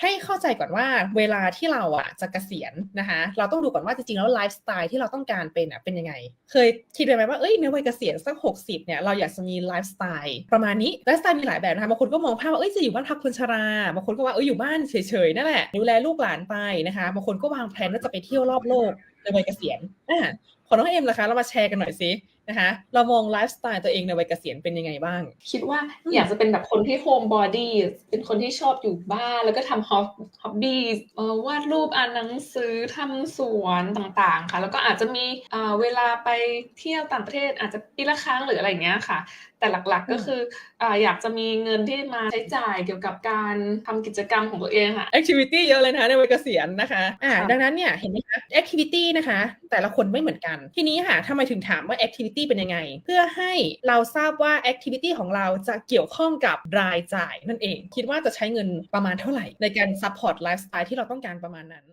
ให้เข้าใจก่อนว่าเวลาที่เราอะจะเกษียณนะคะเราต้องดูก่อนว่าจริงๆแล้วไลฟ์สไตล์ที่เราต้องการเป็นอะเป็นยังไง เคยคิดไว้ไหมว่าเอ้ยในวัยเกษียณสัก 60เนี่ยเราอยากจะมีไลฟ์สไตล์ประมาณนี้ไลฟ์สไตล์มีหลายแบบนะคะบางคนก็มองภาพว่าเอ้ยจะอยู่บ้านพักคนชราบางคนก็ว่าเอ้ยอยู่บ้านเฉยๆนั่นแหละดูแลลูกหลานไปนะคะบางคนก็วางแผนว่าจะไปเที่ยวรอบโลกในวัยเกษียณอะขอน้องเอ็มนะคะเรามาแชร์กันหน่อยสิ นะคะเรามองไลฟ์สไตล์ตัวเองในวัยเกษียณเป็นยังไงบ้าง คิดว่าอืมอยากจะเป็นแบบคนที่โฮมบอดี้เป็นคนที่ชอบอยู่บ้าน แล้วก็ทำฮอบบี้เอ่อวาดรูปอ่านหนังสือทำสวนต่างๆ ค่ะ แล้วก็อาจจะมีเอ่อเวลาไปเที่ยวต่างประเทศอาจจะปีละครั้งหรืออะไรอย่างเงี้ยค่ะ แต่หลักๆก็คืออ่าอยากจะมีเงินที่มาใช้จ่ายเกี่ยวกับการทำกิจกรรมของตัวเองค่ะแอคทิวิตี้เยอะเลยนะคะในวัยเกษียณนะคะอ่าค่ะดังนั้นเนี่ยเห็นไหมคะแอคทิวิตี้นะคะ แต่ละคนไม่เหมือนกัน ทีนี้ค่ะทำไมถึงถามว่าแอคทิวิตี้เป็นยังไง เพื่อให้เราทราบว่าแอคทิวิตี้ของเราจะเกี่ยวข้องกับรายจ่ายนั่นเอง คิดว่าจะใช้เงินประมาณเท่าไหร่ ในการซัพพอร์ตไลฟ์สไตล์ที่เราต้องการประมาณนั้น